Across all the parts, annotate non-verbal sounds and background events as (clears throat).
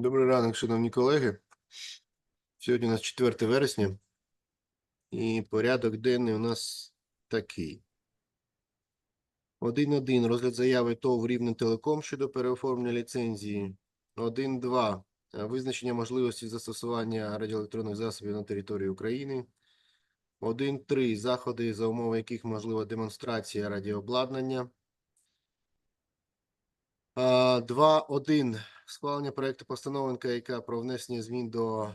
Добрий ранок, шановні колеги. Сьогодні у нас 4 вересня, і порядок денний у нас такий. 1.1. Розгляд заяви ТОВ Рівне Телеком щодо переоформлення ліцензії. 1.2. е, Визначення можливості застосування радіоелектронних засобів на території України. 1.3. Заходи, за умови яких можлива демонстрація радіообладнання. А, 2.1. Схвалення проекту постанови НКК про внесення змін до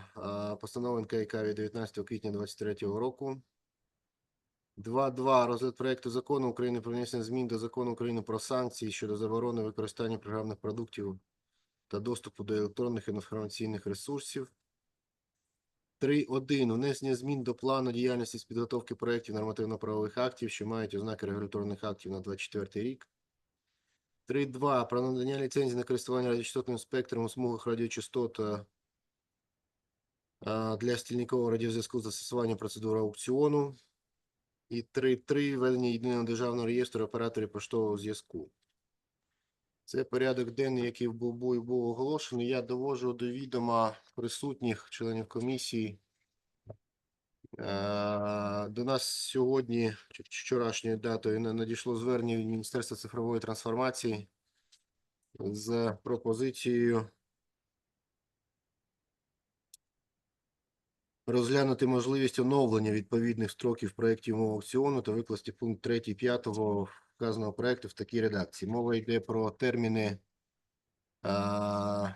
постанови НКК від 19 квітня 2023 року. 2.2. Розгляд проекту закону України про внесення змін до закону України про санкції щодо заборони використання програмних продуктів та доступу до електронних інформаційних ресурсів. 3.1. Внесення змін до плану діяльності з підготовки проєктів нормативно-правових актів, що мають ознаки регуляторних актів на 24 рік. 3.2. Про надання ліцензії на користування радіочастотним спектром у смугах радіочастот е, для стільникового радіозв'язку з застосуванням процедури аукціону. І 3.3. Ведення єдиного державного реєстру операторів поштового зв'язку. Це порядок денний, який був, був оголошений. Я довожу до відома присутніх членів комісії. Е, До нас сьогодні, вчорашньою датою, на- надійшло звернення від Міністерства цифрової трансформації з пропозицією розглянути можливість оновлення відповідних строків проєктів умов аукціону та викласти пункт 3 і 5 вказаного проєкту в такій редакції. Мова йде про терміни а,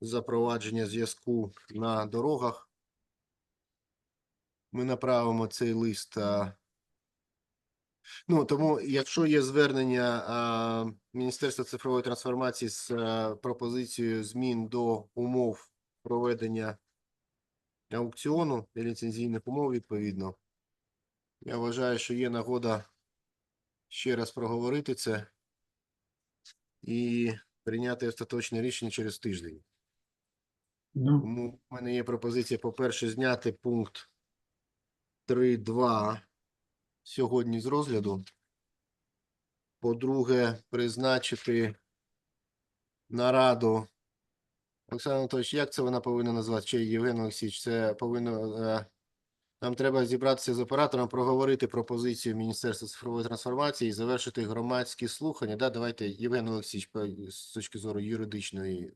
запровадження зв'язку на дорогах. Ми направимо цей лист. Ну, тому, якщо є звернення а, Міністерства цифрової трансформації з а, пропозицією змін до умов проведення аукціону і ліцензійних умов відповідно, я вважаю, що є нагода ще раз проговорити це і прийняти остаточне рішення через тиждень. Ну, Тому в мене є пропозиція, по-перше, зняти пункт 3.2 сьогодні з розгляду. По-друге, призначити нараду. Олександр Анатолійович, як це вона повинна назвати? Чи Євген Олексійович, це повинно. е, Нам треба зібратися з оператором, проговорити пропозицію Міністерства цифрової трансформації і завершити громадські слухання. Да, давайте, Євген Олексійович, з точки зору юридичної.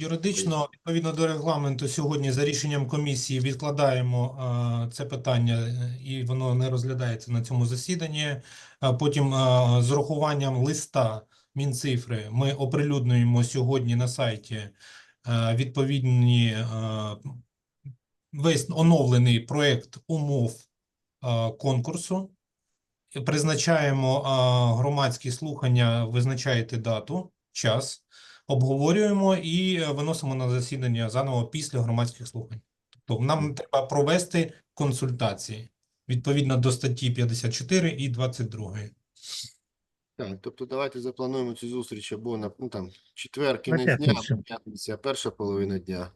Юридично, відповідно до регламенту, сьогодні за рішенням комісії відкладаємо е, це питання, е, і воно не розглядається на цьому засіданні. Потім е, з урахуванням листа Мінцифри ми оприлюднюємо сьогодні на сайті відповідні весь оновлений проект умов конкурсу. Призначаємо громадські слухання, визначаєте дату, час, обговорюємо і е, виносимо на засідання заново після громадських слухань. Тобто нам треба провести консультації відповідно до статті 54 і 22. Так, тобто давайте заплануємо цю зустріч або на ну, там, четвер, кінець дня, п'ятницю. або п'ятниця, перша половина дня.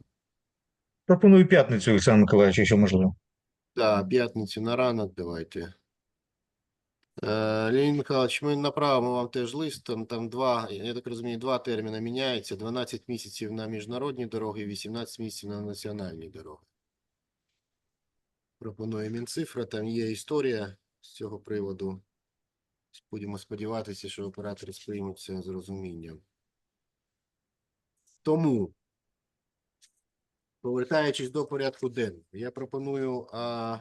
Пропоную п'ятницю, Олександр Миколаївич, якщо можливо. Так, п'ятницю на ранок давайте. Е, Леонід Михайлович, ми направимо вам теж лист, там, там два, я так розумію, два терміни міняються, 12 місяців на міжнародні дороги 18 місяців на національні дороги. Пропонує Мінцифра, там є історія з цього приводу. Будемо сподіватися, що оператори сприймуть це з розумінням. Тому, повертаючись до порядку денного, я пропоную а,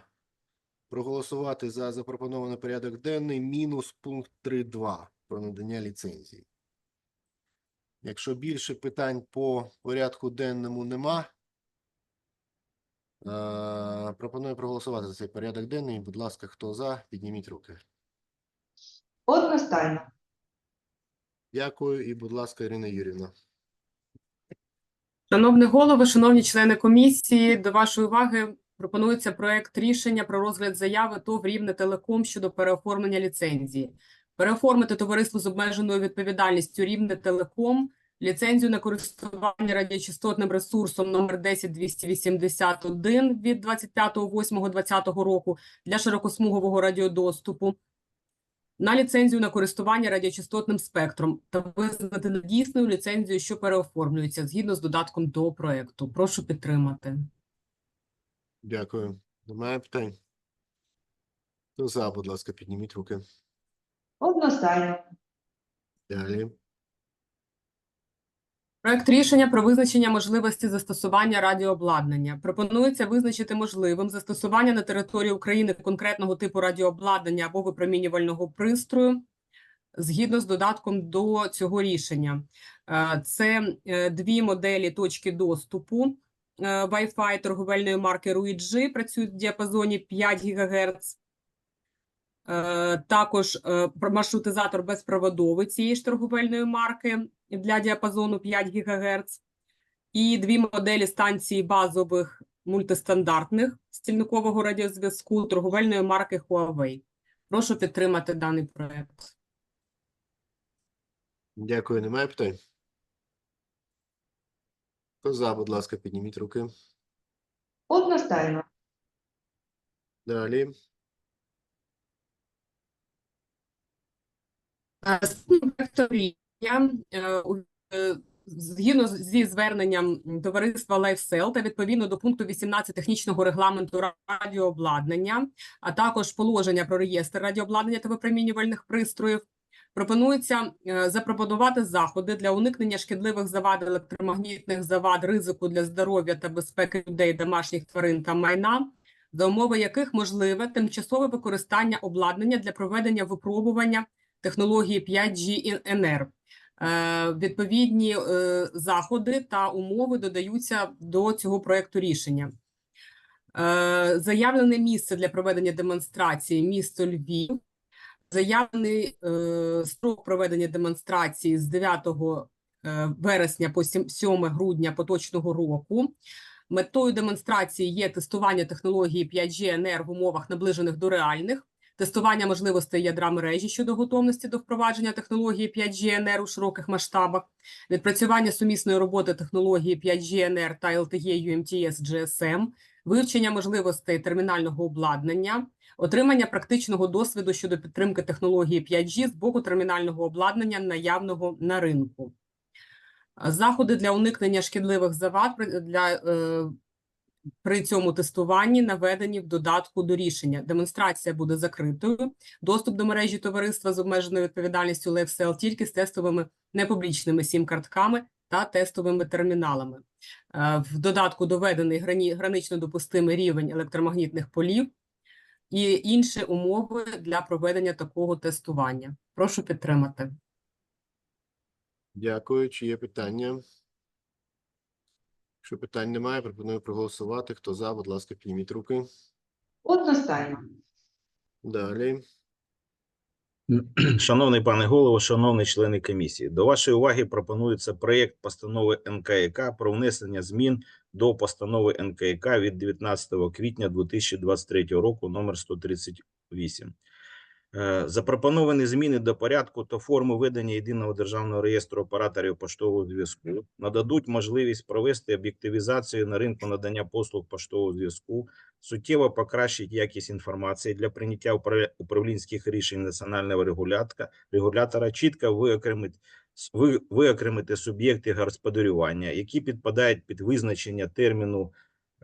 проголосувати за запропонований порядок денний мінус пункт 3.2 про надання ліцензії. Якщо більше питань по порядку денному нема, пропоную проголосувати за цей порядок денний. Будь ласка, хто за, підніміть руки. Одностайно. Дякую і, будь ласка, Ірина Юрівна. Шановний голово, шановні члени комісії, до вашої уваги пропонується проект рішення про розгляд заяви ТОВ Рівне Телеком щодо переоформлення ліцензії. Переоформити товариство з обмеженою відповідальністю Рівне Телеком ліцензію на користування радіочастотним ресурсом номер 10281 від 25.08.2020 року для широкосмугового радіодоступу. на ліцензію на користування радіочастотним спектром та визнати недійсною ліцензію, що переоформлюється згідно з додатком до проекту. Прошу підтримати. Дякую. Немає питань? Хто за, будь ласка, підніміть руки. Одностайно. Далі. Проект рішення про визначення можливості застосування радіообладнання. Пропонується визначити можливим застосування на території України конкретного типу радіообладнання або випромінювального пристрою згідно з додатком до цього рішення. Е, Це е, дві моделі точки доступу Wi-Fi торговельної марки RUIG, працюють в діапазоні 5 ГГц. Е, Також е, маршрутизатор безпроводовий цієї ж торговельної марки для діапазону 5 ГГц. І дві моделі станції базових мультистандартних стільникового радіозв'язку торговельної марки Huawei. Прошу підтримати даний проект. Дякую. Немає питань? Хто за, будь ласка, підніміть руки. Одностайно. Далі. Я згідно зі зверненням товариства LifeSell та відповідно до пункту 18 технічного регламенту радіообладнання, а також положення про реєстр радіообладнання та випромінювальних пристроїв, пропонується е, запропонувати заходи для уникнення шкідливих завад електромагнітних завад, ризику для здоров'я та безпеки людей, домашніх тварин та майна, за умови яких можливе тимчасове використання обладнання для проведення випробування технології 5G NR. Е, Відповідні е, заходи та умови додаються до цього проекту рішення. Заявлене місце для проведення демонстрації місто Львів. Заявлений е, строк проведення демонстрації з 9 е, вересня по сім- 7 грудня поточного року. Метою демонстрації є тестування технології 5G NR в умовах наближених до реальних, тестування можливостей ядра мережі щодо готовності до впровадження технології 5G NR у широких масштабах, відпрацювання сумісної роботи технології 5G NR та LTE UMTS GSM, вивчення можливостей термінального обладнання, отримання практичного досвіду щодо підтримки технології 5G з боку термінального обладнання, наявного на ринку. Заходи для уникнення шкідливих завад для е, при цьому тестуванні наведені в додатку до рішення. Демонстрація буде закритою. Доступ до мережі товариства з обмеженою відповідальністю LiveSell тільки з тестовими непублічними сім-картками та тестовими терміналами. Е, В додатку доведений грані- гранично допустимий рівень електромагнітних полів і інші умови для проведення такого тестування. Прошу підтримати. Дякую. Чи є питання? Якщо питань немає, пропоную проголосувати. Хто за, будь ласка, підніміть руки. Одностайно. Далі. (clears throat) Шановний пане голово, шановні члени комісії, до вашої уваги пропонується проєкт постанови НКК про внесення змін до постанови НКК від 19 квітня 2023 року номер 138. Е, Запропоновані зміни до порядку та форми ведення єдиного державного реєстру операторів поштового зв'язку нададуть можливість провести об'єктивізацію на ринку надання послуг поштового зв'язку, суттєво покращить якість інформації для прийняття управлінських рішень національного регулятора, регулятора чітко виокремить виокремити суб'єкти господарювання, які підпадають під визначення терміну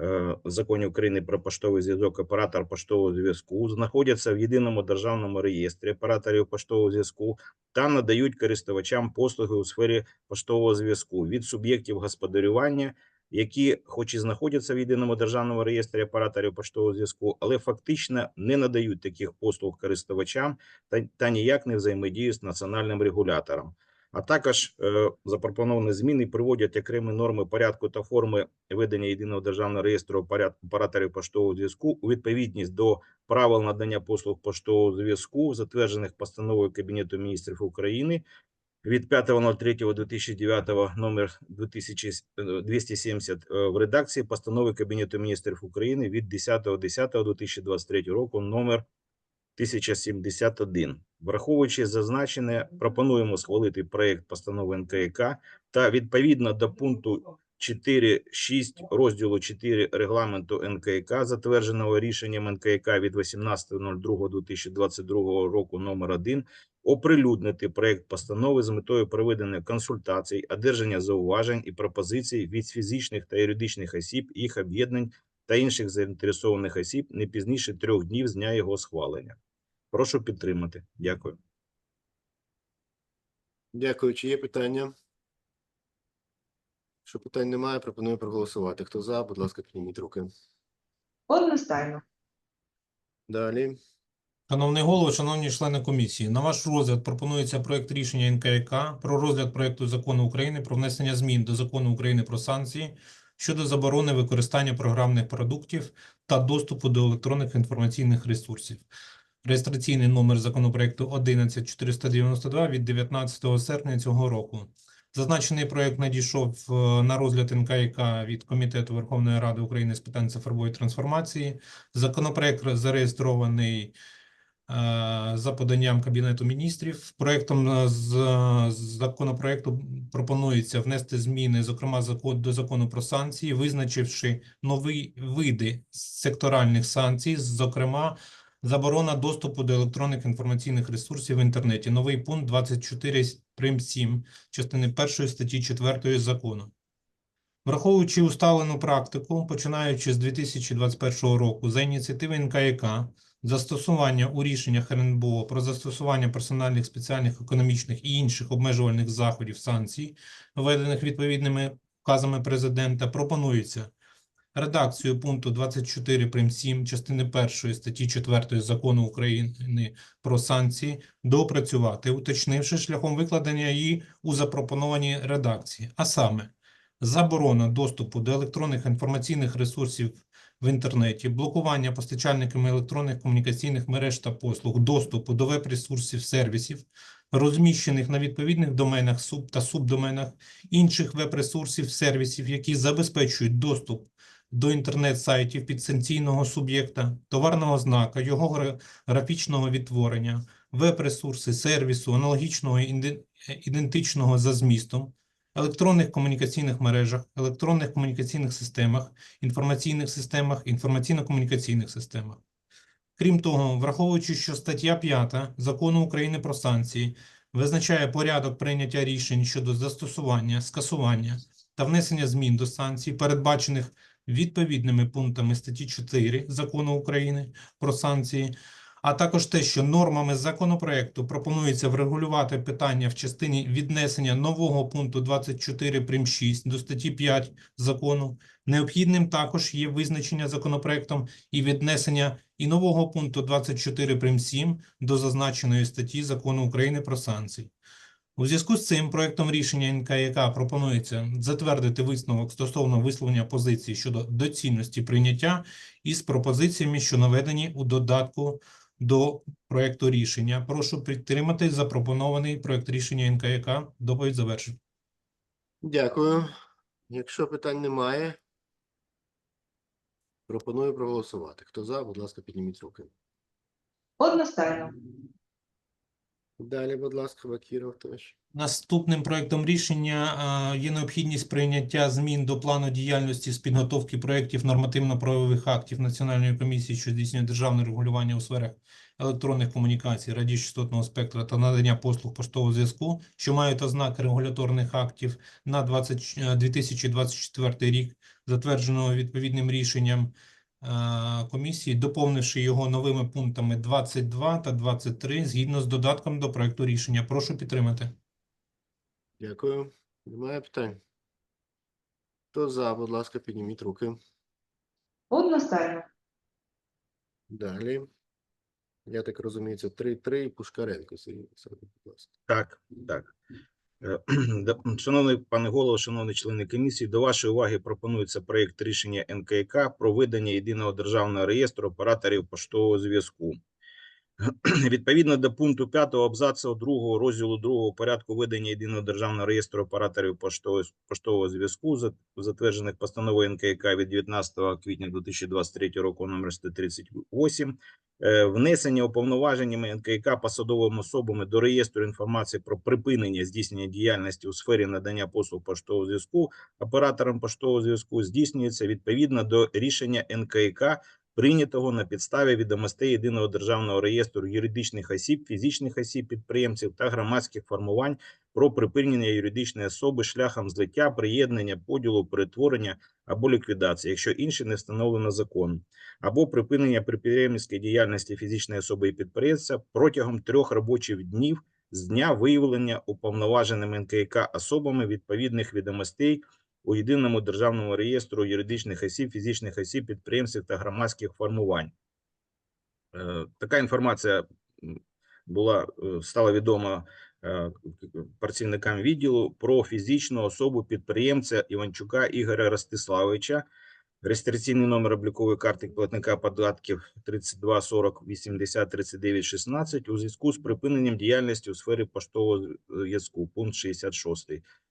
е, законі України про поштовий зв'язок оператор поштового зв'язку, знаходяться в єдиному державному реєстрі операторів поштового зв'язку та надають користувачам послуги у сфері поштового зв'язку від суб'єктів господарювання, які, хоч і знаходяться в єдиному державному реєстрі операторів поштового зв'язку, але фактично не надають таких послуг користувачам та, та ніяк не взаємодіють з національним регулятором. А також е, запропоновані зміни приводять окремі норми порядку та форми ведення єдиного державного реєстру операторів поштового зв'язку у відповідність до правил надання послуг поштового зв'язку, затверджених постановою Кабінету міністрів України від 5.03.2009 номер 2270 е, в редакції постанови Кабінету міністрів України від 10.10.2023 року номер 1071. Враховуючи зазначене, пропонуємо схвалити проект постанови НКК та відповідно до пункту 4.6 розділу 4 регламенту НКК, затвердженого рішенням НКК від 18.02.2022 року номер 1, оприлюднити проект постанови з метою проведення консультацій, одержання зауважень і пропозицій від фізичних та юридичних осіб, їх об'єднань та інших заінтересованих осіб не пізніше трьох днів з дня його схвалення. Прошу підтримати. Дякую. Дякую. Чи є питання? Якщо питань немає, пропоную проголосувати. Хто за, будь ласка, підніміть руки. Одностайно. Далі. Шановний голово, шановні члени комісії, на ваш розгляд пропонується проект рішення НКК про розгляд проекту закону України про внесення змін до закону України про санкції щодо заборони використання програмних продуктів та доступу до електронних інформаційних ресурсів. Реєстраційний номер законопроекту 11492 від 19 серпня цього року. Зазначений проект надійшов е, на розгляд НКК від Комітету Верховної Ради України з питань цифрової трансформації. Законопроект зареєстрований е, за поданням Кабінету міністрів. Проектом е, з законопроекту пропонується внести зміни, зокрема до закону про санкції, визначивши нові види секторальних санкцій, зокрема заборона доступу до електронних інформаційних ресурсів в інтернеті. Новий пункт 24 прим. 7 частини 1 статті 4 закону. Враховуючи усталену практику, починаючи з 2021 року, за ініціативи НКК, застосування у рішеннях РНБО про застосування персональних спеціальних економічних і інших обмежувальних заходів санкцій, введених відповідними указами президента, пропонується редакцію пункту 24 прим. 7 частини 1 статті 4 Закону України про санкції доопрацювати, уточнивши шляхом викладення її у запропонованій редакції, а саме заборона доступу до електронних інформаційних ресурсів в інтернеті, блокування постачальниками електронних комунікаційних мереж та послуг доступу до веб-ресурсів сервісів, розміщених на відповідних доменах суб та субдоменах інших веб-ресурсів сервісів, які забезпечують доступ до інтернет-сайтів підсанкційного суб'єкта, товарного знака, його графічного відтворення, веб-ресурси сервісу, аналогічного іде- ідентичного за змістом, електронних комунікаційних мережах, електронних комунікаційних системах, інформаційних системах, інформаційно-комунікаційних системах. Крім того, враховуючи, що стаття 5 Закону України про санкції визначає порядок прийняття рішень щодо застосування, скасування та внесення змін до санкцій, передбачених відповідними пунктами статті 4 Закону України про санкції, а також те, що нормами законопроекту пропонується врегулювати питання в частині віднесення нового пункту 24 прим. 6 до статті 5 закону, необхідним також є визначення законопроектом і віднесення і нового пункту 24 прим. 7 до зазначеної статті Закону України про санкції. У зв'язку з цим проектом рішення НКЯК пропонується затвердити висновок стосовно висловлення позиції щодо доцільності прийняття із пропозиціями, що наведені у додатку до проекту рішення. Прошу підтримати запропонований проект рішення НКЯК. Доповідь завершена. Дякую. Якщо питань немає, пропоную проголосувати. Хто за, будь ласка, підніміть руки. Одностайно. Далі, будь ласка, Бакіров теж. Наступним проектом рішення є необхідність прийняття змін до плану діяльності з підготовки проєктів нормативно-правових актів Національної комісії, що здійснює державне регулювання у сферах електронних комунікацій, радіочастотного спектра та надання послуг поштового зв'язку, що мають ознаки регуляторних актів на 20, е, 2024 рік, затвердженого відповідним рішенням е, комісії, доповнивши його новими пунктами 22 та 23 згідно з додатком до проекту рішення. Прошу підтримати. Дякую. Немає питань. Хто за, будь ласка, підніміть руки. Одностайно. Далі. Я так розумію, це 3-3 Пушкаренко Сергій Олександрович, будь ласка. Так, так. Е, (clears throat) Шановний пане голово, шановні члени комісії, до вашої уваги пропонується проєкт рішення НКК про видання єдиного державного реєстру операторів поштового зв'язку. (clears throat) Відповідно до пункту 5 абзацу 2 розділу 2 порядку ведення єдиного державного реєстру операторів поштового, поштового зв'язку, затверджених постановою НКК від 19 квітня 2023 року номер 138, е, внесення уповноваженнями НКК посадовими особами до реєстру інформації про припинення здійснення діяльності у сфері надання послуг поштового зв'язку оператором поштового зв'язку здійснюється відповідно до рішення НКК прийнятого на підставі відомостей єдиного державного реєстру юридичних осіб, фізичних осіб, підприємців та громадських формувань про припинення юридичної особи шляхом злиття, приєднання, поділу, перетворення або ліквідації, якщо інше не встановлено законом, або припинення підприємницької діяльності фізичної особи і підприємця протягом трьох робочих днів з дня виявлення уповноваженими НКК особами відповідних відомостей у єдиному державному реєстру юридичних осіб, фізичних осіб, підприємців та громадських формувань. Е, Така інформація була е, стала відома е, працівникам відділу про фізичну особу підприємця Іванчука Ігоря Ростиславовича. Реєстраційний номер облікової карти платника податків 32 40 80 39 16 у зв'язку з припиненням діяльності у сфері поштового зв'язку. Пункт 66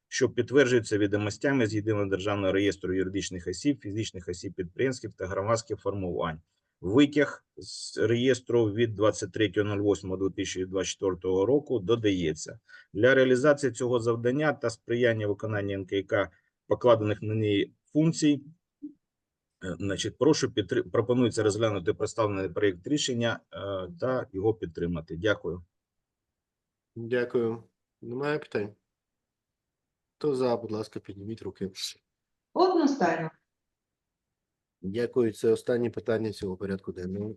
що підтверджується відомостями з єдиного державного реєстру юридичних осіб, фізичних осіб підприємців та громадських формувань. Витяг з реєстру від 23.08.2024 року додається для реалізації цього завдання та сприяння виконання НКК покладених на неї функцій. е, Значить, прошу підтри... пропонується розглянути представлений проєкт рішення е, та його підтримати. Дякую. Дякую. Немає питань? Хто за, будь ласка, підніміть руки. Одностайно. Дякую. Це останнє питання цього порядку денного.